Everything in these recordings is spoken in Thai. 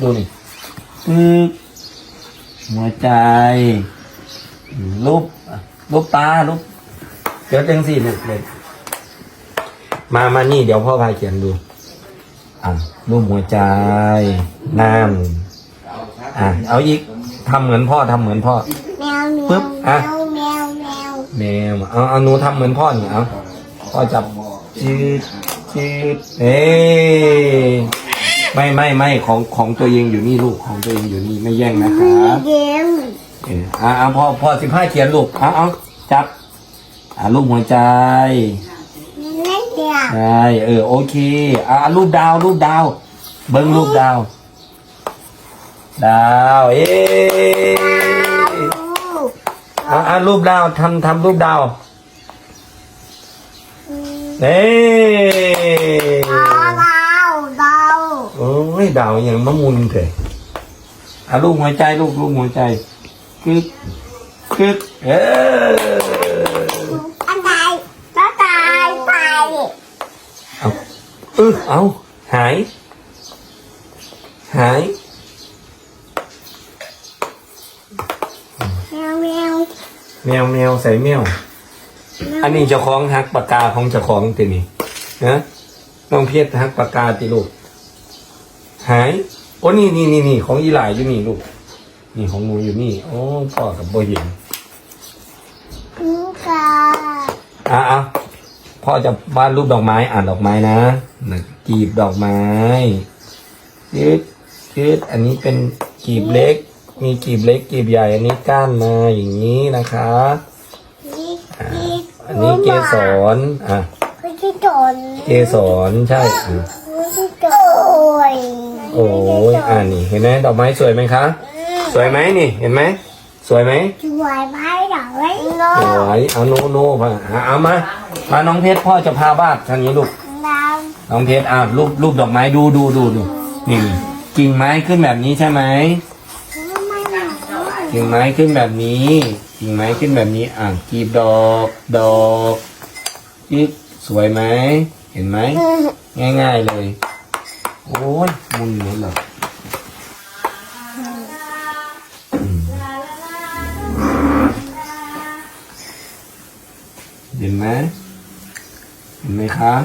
ดูนี่ปึ๊บหัวใจรูปรูปตารูปเดี๋ยวจังสี่ลูกเลยมามานี่เดี๋ยวพ่อพาเขียนดูอะรูปหัวใจน้ำอะเอาอีกทำเหมือนพ่อทำเหมือนพ่อแมวแมปึ๊วบแมอะวแมวแมวแมวเอาเอาหนูทำเหมือนพ่อนี่เอาพ่อจับจืดจืดเอ้ย ไม่ไม่ไม่ของของตัวเองอยู่นี่ลูกของตัวเองอยู่นี่ไม่แย่งนะครับเยี่ยมเอออ่าอ่าพอพอสิบห้าเขียนลูกเอาเอาจับอ่ารูปหัวใจนั่นเดียวใช่เออโอเคอ่าอ่ารูปดาวรูปดาว เบิ้งรูปดาว ดาวเอ๊อ่าอ่ารูปดาวทำทำรูปดาวเน่ดาวดาว โอ้ยดาวอย่างมะมุนเถอะอ่ารูปหัวใจลูกรูปหัวใจกึกกึกเอออันไหนตาตายตายเอาเออเอาหาย หายแมวแมวแมวแมวใส่แมวอันนี้เจ้าของฮักปากกาของเจ้าของตีนี่นะน้องเพชรฮักปากกาตีลูก หาย โอ้นี่นี่นี่นี่ของอีหลายอยู่นี่ลูก นี่ของหนูอยู่นี่ โอ้พ่อกับโบเห็นลูกกาอะอะพ่อจะวาดรูปดอกไม้อ่านดอกไม้นะนะกีบดอกไม้ยืดยืดอันนี้เป็นกีบเล็ก มีกีบเล็กกีบใหญ่ อันนี้ก้านมาอย่างนี้นะคะนี่นี่อันนี้เกสรอะไม่ใช่โจรเกสรใช่อะไม่ใช่โจร โอ้ยอ่านี่เห็นไหมดอกไม้สวยไหมคะ สวยไหมนี่เห็นไหมสวยไหมสวยไหมดอกไม้โลสวยเอาโนโน่มาอะเอามามาน้องเพชรพ่อจะพาบ้านทางนี้ลูกดาวน้องเพชรอะรูปรูปดอกไม้ดูดูดูดูนี่กิ่งไม้ขึ้นแบบนี้ใช่ไหมไม่หนาวกิ่งไม้ขึ้นแบบนี้กิ่งไม้ขึ้นแบบนี้อะกีบดอกดอกยิบสวยไหมเห็นไหมง่าย ๆเลย โอ้ยมุนหมดเลยเห็นไหมเห็นไหมครับ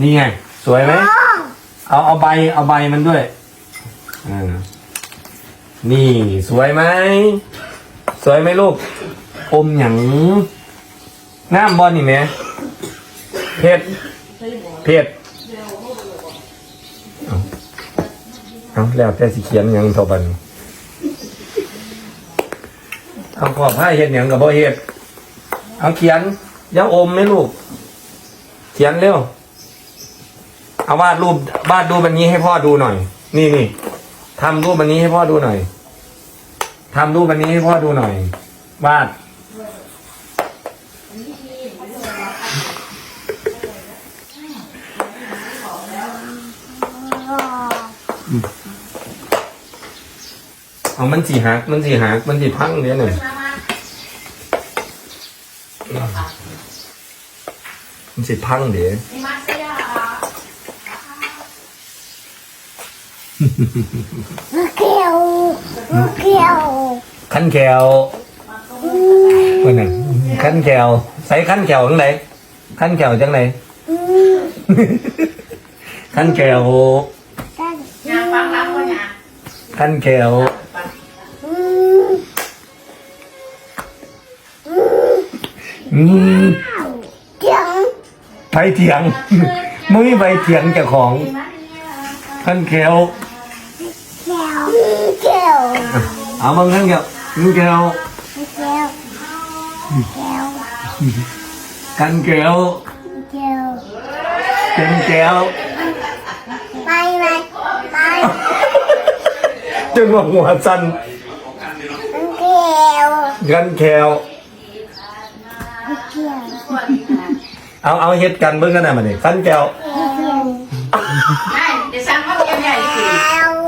นี่ไง สวยไหมเอาเอาใบเอาใบมันด้วยอ่านี่สวยไหม สวยไหมลูก อมหยังน้ำบอลนี่แหมเผ็ด เผ็ดเอาเอาแล้วแต่สิเขียนหยังท่าบันเอาขอบผ้าเห็ดหยังกับบ่เห็ดเอาเขียนอย่าอมไหมลูก เขียนเร็ว เอาวาดรูปวาดรูปอันนี้ให้พ่อดูหน่อย นี่นี่ทำรูปอันนี้ให้พ่อดูหน่อยทำรูปอันนี้ให้พ่อดูหน่อย วาด เอามันสีหัก มันสีหัก มันสีพังเดี๋ยวหน่อยมันสีพังเดี๋ยวลูกเขียวลูกเขียวขั้นแขวคนหนึ่งขั้นแขวใส่ขั้นแขวจังไหนขั้นแขวจังไหนอืมขั้นแขว กัน ยางฟังรับก็ยาง ขั้นแขวอืมอืมอืมเจียงไปเถียงมึงไปเถียงเจ้าของขั้นแขวเขียวเขียวเอามึงขั้นแขวขั้นแขวเขียวเขียวขั้นแขวเขียวขั้นแขว ไปไปไป จนว่าหัวสั่นเขียวขั้นแขวเขียวเอาเอาเฮ็ดกันเบิ่งกันน่ะมาดิขั้นแขวเขียวได้เดี๋ยวสั่งข้าวแกงใหญ่ยี่สิ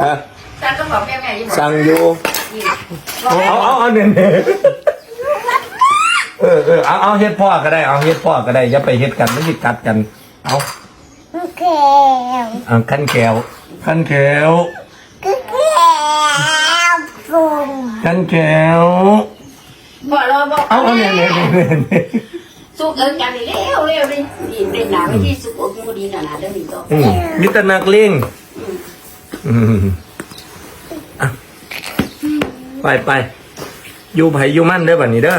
ฮะสั่งกระเป๋าแกงใหญ่ยี่สิสั่งอยู่เอาเอาเอาเอาเนี่ยเนี่ยเออเออเอาเอาเฮ็ดพ่อก็ได้เอาเฮ็ดพ่อก็ได้อย่าไปเฮ็ดกันไม่สิกัดกัน เอาเขีวอ่าขั้นแขวขั้นแขวก็แก้วปุ่มขั้นแขวบอกเราบอกเอาเอาเนี่ยเนี่ยเนี่ยเนี่ยสุกเอิญกันเร็วเร็วเลยนี่เป็นหนาไม่ที่สุกอกมูดีขนาดเดิมอีกต่ออืมมิตรนักเลงอืมอะไปไปอยู่ไผอยู่มั่นเด้อบัดนี้เด้อ